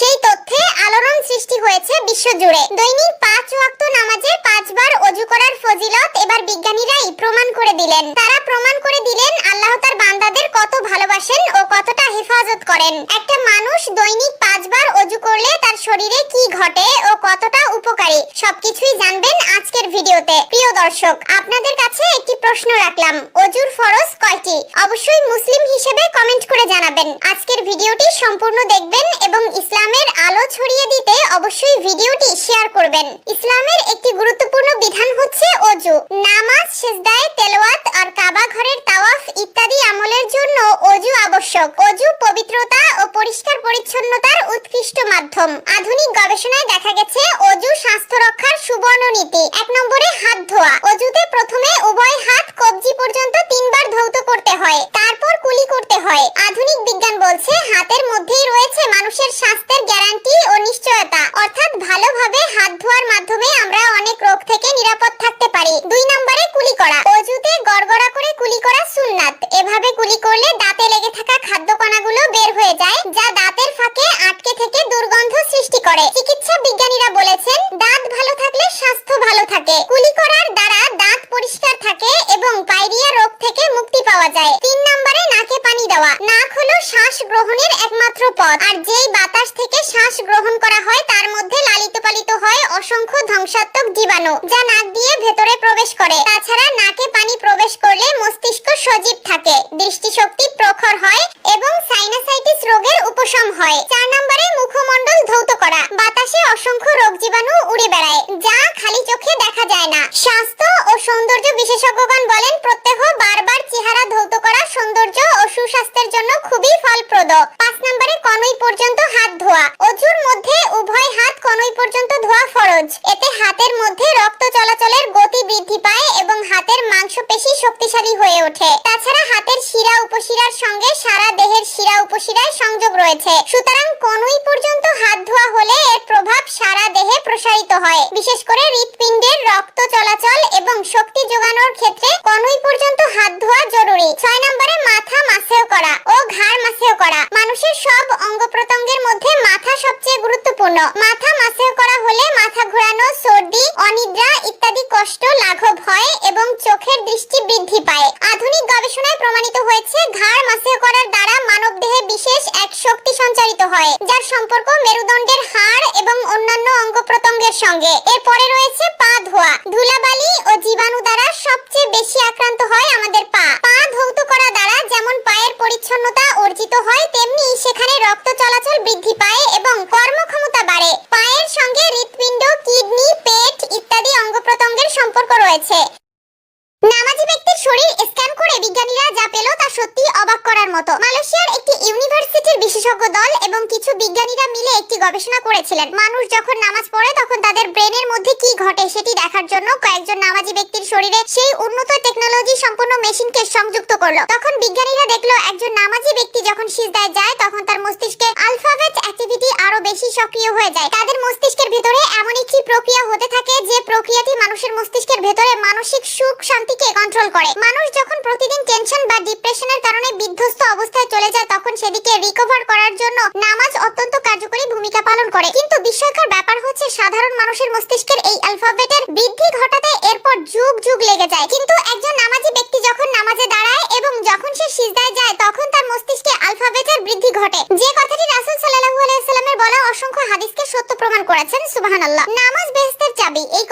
সেই তথ্যে আলোড়ন সৃষ্টি হয়েছে বিশ্বজুড়ে। দৈনিক পাঁচ ওয়াক্ত নামাজে পাঁচবার অজু করার ফজিলত এবার বিজ্ঞানীরাই প্রমাণ করে দিলেন। তারা প্রমাণ করে দিলেন আল্লাহ তার বান্দাদের কত ভালোবাসেন ও কতটা হেফাজত করেন। একটা মানুষ দৈনিক পাঁচবার অজু করলে তার শরীরে কি ঘটে ও কতটা উপকারী, সবকিছুই জানবেন আজকের ভিডিওতে। প্রিয় দর্শক, আপনাদের কাছে একটি প্রশ্ন রাখলাম। অজুর ফরজ কয়টি অবশ্যই মুসলিম হিসেবে কমেন্ট করে জানাবেন। আজকের ভিডিওটি সম্পূর্ণ দেখবেন এবং ইসলামের আলো ছড়িয়ে দিতে অবশ্যই ভিডিওটি শেয়ার করবেন। ইসলামের একটি গুরুত্বপূর্ণ বিধান হচ্ছে অজু। নামাজ, সেজদায় তেলাওয়াত আর কাবা ঘরের তাওয়াফ ইত্যাদি আমলের জন্য অজু আবশ্যক। অজু পবিত্রতা ও পরিষ্কার পরিচ্ছন্নতার উৎকৃষ্ট মাধ্যম। আধুনিক গবেষণায় দেখা গেছে, অজু স্বাস্থ্য রক্ষার সুবর্ণ নীতি। এক নম্বরে হাত ধোয়া। অজুতে প্রথমে উভয় হাত কবজি পর্যন্ত তিনবার ধৌত করতে হয় তারপর কুলি করতে হয় আধুনিক বিজ্ঞান বলছে হাতের মধ্যেই রয়েছে মানুষের স্বাস্থ্যের গ্যারান্টি ও নিশ্চয়তা অর্থাৎ ভালোভাবে হাত ধোয়ার মাধ্যমে আমরা অনেক রোগ থেকে নিরাপদ থাকতে পারি। দুই নম্বরে কুলি করা। অজুতে গড়গড়া করে কুলি করা সুন্নাত। এভাবে কুলি করলে দাঁতে লেগে থাকা খাদ্য কণাগুলো বের হয়ে যায়, যা দাঁতের ফাঁকে আটকে থেকে দুর্গন্ধ সৃষ্টি করে। চিকিৎসা বিজ্ঞানীরা বলেছেন দাঁত ভালো থাকলে স্বাস্থ্য ভালো থাকে কুলি করার দ্বারা দাঁত পরিষ্কার থাকে এবং পায়রিয়া রোগ থেকে মুক্তি পাওয়া যায় তিন নম্বরে নাকে পানি দেওয়া নাক হলো শ্বাস গ্রহণের একমাত্র পথ। আর যেই বাতাস থেকে শ্বাস গ্রহণ করা হয়, তার মধ্যে লালিত পালিত হয় অসংখ্য ধ্বংসাত্মক জীবাণু, যা নাক দিয়ে ভেতরে প্রবেশ করে। তাছাড়া নাকে পানি প্রবেশ করলে মস্তিষ্ক সজীব থাকে, দৃষ্টিশক্তি প্রখর হয় এবং সাইনাসাইটিস রোগের উপশম হয়, চার নম্বরে মুখমণ্ডল ধৌত করা। বাতাসে অসংখ্য রোগ জীবাণু উড়ে বেড়ায়, যা খালি চোখে দেখা যায় না। স্বাস্থ্য ও সৌন্দর্য বিশেষজ্ঞগণ বলেন, প্রত্যহ বারবার চেহারা ধৌত করা সৌন্দর্য ও সুস্বাস্থ্যের জন্য খুবই ফলপ্রদ। পাঁচ নম্বরে কনুই পর্যন্ত হাত ধোয়া। অজুর মধ্যে উভয় হাত কনুই পর্যন্ত ধোয়া ফরজ। এতে হাতের মধ্যে রক্ত চলাচলের গতি বৃদ্ধি পায় এবং হাতের মাংসপেশি শক্তিশালী হয়ে ওঠে। তাছাড়া হাতের শিরা উপশিরার সঙ্গে সারা দেহের শিরা উপশিরায় সংযোগ রয়েছে। সুতরাং কনুই পর্যন্ত হাত ধোয়া হলে এর প্রভাব প্রসারিত হয়। বিশেষ করে হৃৎপিণ্ডের রক্ত চলাচল এবং শক্তি যোগানোর ক্ষেত্রে কনুই পর্যন্ত হাত ধোয়া জরুরি। ছয় নম্বরে মাথা মাসেও করা ও ঘাড় মাসেও করা। মানুষের সব অঙ্গ প্রত্যঙ্গের মধ্যে মাথা সবচেয়ে গুরুত্বপূর্ণ। মাথা মাসেও করা হলে মাথা ঘোরানো, সর্দি, অনিদ্রা ইত্যাদি কষ্ট লাঘব হয় এবং চোখের দৃষ্টি বৃদ্ধি পায়। আধুনিক গবেষণায় প্রমাণিত হয়েছে, ঘাড় মাসেও করার দ্বারা বিশেষ এক শক্তি সঞ্চারিত হয়, যার সম্পর্ক মেরুদণ্ডের হাড় এবং অন্যান্য অঙ্গ প্রত্যঙ্গের সঙ্গে। এরপরে রয়েছে পা ধোয়া। ধুলাবালি ও জীবাণু দ্বারা সবচেয়ে বেশি আক্রান্ত হয় আমাদের পা। পা ধৌত করা দ্বারা যেমন পায়ের পরিচ্ছন্নতা অর্জিত হয় তেমনি সেখানে রক্ত চলাচল বৃদ্ধি পায় এবং কর্মক্ষমতা বাড়ে পায়ের সঙ্গে হৃৎপিণ্ড কিডনি পেট ইত্যাদি অঙ্গ প্রত্যঙ্গের সম্পর্ক রয়েছে নামাজি ব্যক্তির শরীর স্ক্যান করে বিজ্ঞানীরা যা পেল তা সত্যি অবাক করার মতো। মালয়েশিয়ার একটি ইউনিভার্সিটির বিশেষজ্ঞ দল এবং কিছু বিজ্ঞানীরা মিলে একটি গবেষণা করেছিলেন। মানুষ যখন নামাজ পড়ে, তখন তাদের ব্রেনের মধ্যে কি ঘটে সেটি দেখার জন্য কয়েকজন নামাজি ব্যক্তির শরীরে সেই উন্নত টেকনোলজি সম্পন্ন মেশিনকে সংযুক্ত করল। তখন বিজ্ঞানীরা দেখল, একজন নামাজি ব্যক্তি যখন সিজদায় যায়, তখন তার মস্তিষ্কে আলফাবেট অ্যাক্টিভিটি আরও বেশি সক্রিয় হয়ে যায়। তাদের মস্তিষ্কের ভিতরে এমন একটি প্রক্রিয়া হতে থাকে মানুষের মস্তিষ্কের ভেতরে মানসিক সুখ শান্তিকে কন্ট্রোল করে। মানুষ যখন প্রতিদিন টেনশন বা ডিপ্রেশনের কারণে বিধ্বস্ত অবস্থায় চলে যায়, তখন সেদিকে রিকভার করার জন্য নামাজ অত্যন্ত কার্যকরী ভূমিকা পালন করে। কিন্তু বিস্ময়কর ব্যাপার হচ্ছে, সাধারণ মানুষের মস্তিষ্কের এই অ্যালফাবেটের বৃদ্ধি ঘটাতে এরপর যুগ যুগ লেগে যায়। কিন্তু একজন নামাজি ব্যক্তি যখন নামাজে দাঁড়ায় এবং যখন সে সিজদায় যায়, তখন তার মস্তিষ্কে আলফাবেটের বৃদ্ধি ঘটে। যে কথাটি রাসূল সাল্লাল্লাহু আলাইহি সাল্লামের বলা অসংখ্য হাদিসকে সত্য প্রমাণ করেছেন, সুবহানাল্লাহ। নামাজ বেহেশতের চাবি। এই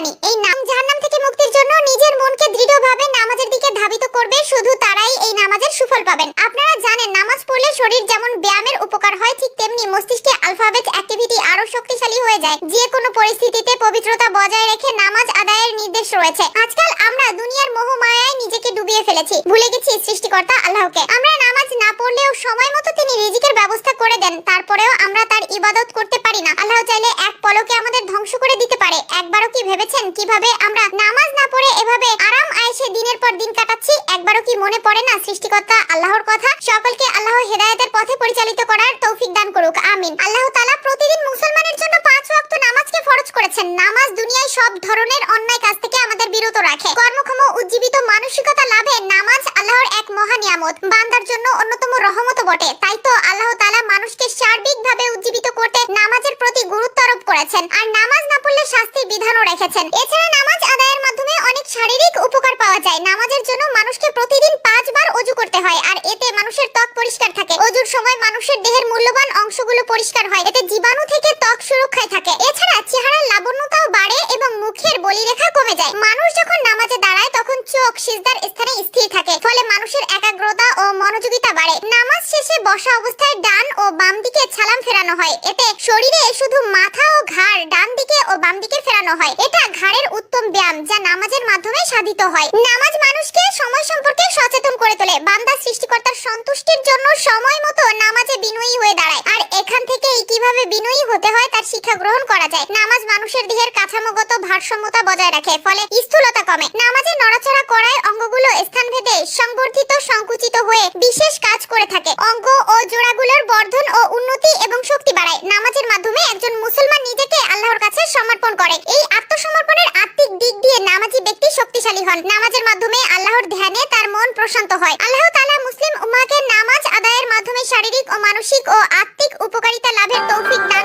জানি। এই নাম জাহান্নাম থেকে মুক্তির জন্য নিজের মনকে দৃঢ়ভাবে নামাজের দিকে ধাবিত করবে, শুধু তারাই এই নামাজের সুফল পাবেন। আপনারা জানেন, নামাজ পড়লে শরীর যেমন ব্যায়ামের উপকার হয়, ঠিক তেমনি মস্তিষ্কে আলফাবেট অ্যাক্টিভিটি আরও শক্তিশালী হয়ে যায়। যে কোনো পরিস্থিতিতে পবিত্রতা বজায় রেখে নামাজ আদায়ের নির্দেশ রয়েছে। আজকাল আমরা দুনিয়ার মোহমায়ায় নিজেকে ডুবিয়ে ফেলেছি। ভুলে গেছি সৃষ্টিকর্তা আল্লাহকে। আমরা নামাজ না পড়লেও সময় মতো তিনি রিজিকের ব্যবস্থা করে দেন। তারপরেও আমরা তার ইবাদত করতে পারি না। আল্লাহ চাইলে এক পলকে আমাদের ধ্বংস করে দিতে পারে। একবারও কি ভেবেছেন কীভাবে আমরা নামাজ না পড়ে এভাবে আরাম আয়েশে দিনের পর দিন কাটাচ্ছি? একবারও কি মনে পড়ে না সৃষ্টিকর্তা আল্লাহর কথা? সকলকে আল্লাহ হেদায়েতের পথে পরিচালিত করার তৌফিক দান করুক। আমিন। আল্লাহ তাআলা প্রতিদিন মুসলমানের জন্য পাঁচ ওয়াক্ত নামাজকে ফরজ করেছেন। নামাজ দুনিয়ায় সব ধরনের অন্যায় কাজ থেকে বিরত রাখে। কর্মক্ষম উজ্জীবিত মানসিকতা লাভে নামাজ আল্লাহর এক মহা নিয়ামত। বান্দার জন্য অন্যতম রহমত বটে। তাই তো আল্লাহ তালা মানুষ মানুষকে সার্বিকভাবে উজ্জীবিত করতে নামাজের প্রতি গুরুত্ব আরোপ করেছেন। আর নামাজ না পড়লে শাস্তির বিধানও রেখেছেন। এছাড়া মানুষের ত্বক পরিষ্কার থাকে। অজুর সময় মানুষের দেহের মূল্যবান অংশগুলো পরিষ্কার হয়। এতে জীবাণু থেকে ত্বক সুরক্ষায় থাকে। এছাড়া চেহারার লাবণ্যতাও বাড়ে এবং মুখের বলিরেখা কমে যায়। মানুষ যখন নামাজে দাঁড়ায়, তখন চোখ সিজদার স্থানে স্থির থাকে। ফলে মানুষের একাগ্রতা ও মনোযোগিতা বাড়ে। নামাজ শেষে বসা অবস্থায় ডান ও বাম দিকে সালাম ফেরানো হয়। এতে শরীরে শুধু মাথা ও ঘাড় ডান দিকে ও বাম দিকে ফেরানো হয়। এটা ঘাড়ের উত্তম ব্যায়াম, যা নামাজের মাধ্যমে সাধিত হয়। নামাজ মানুষকে সময় সম্পর্কে সচেতন করে তোলে। বান্দা সৃষ্টিকর্তার সন্তুষ্টির জন্য সময় মতো নামাজে বিনয়ী হয়ে দাঁড়ায়। আর এখান থেকেই কীভাবে বিনয়ী হতে হয় তার শিক্ষা গ্রহণ করা যায়। নামাজ মানুষের দেহের কাঠামোগত ভারসাম্যতা বজায় রাখে, ফলে স্থূলতা কমে। নামাজে নড়াচড়া করায় অঙ্গগুলো স্থানভেদে সংবর্ধিত, সংকুচিত হয়ে বিশেষ কাজ করে থাকে। অঙ্গ ও জোড়াগুলোর বর্ধন ও উন্নতি এবং শক্তি বাড়ায়। নামাজের মাধ্যমে একজন মুসলমান নিজেকে আল্লাহর কাছে সমর্পণ করে। এই আত্মসমর্পণের আত্মিক দিক দিয়ে নামাজি ব্যক্তি শক্তিশালী হন। নামাজের মাধ্যমে আল্লাহর ধ্যানে তার মন প্রশান্ত হয়। আল্লাহ তাআলা মুসলিম উম্মাহকে নামাজ আদায়ের মাধ্যমে শারীরিক ও মানসিক ও আত্মিক উপকারিতা লাভের তৌফিক দান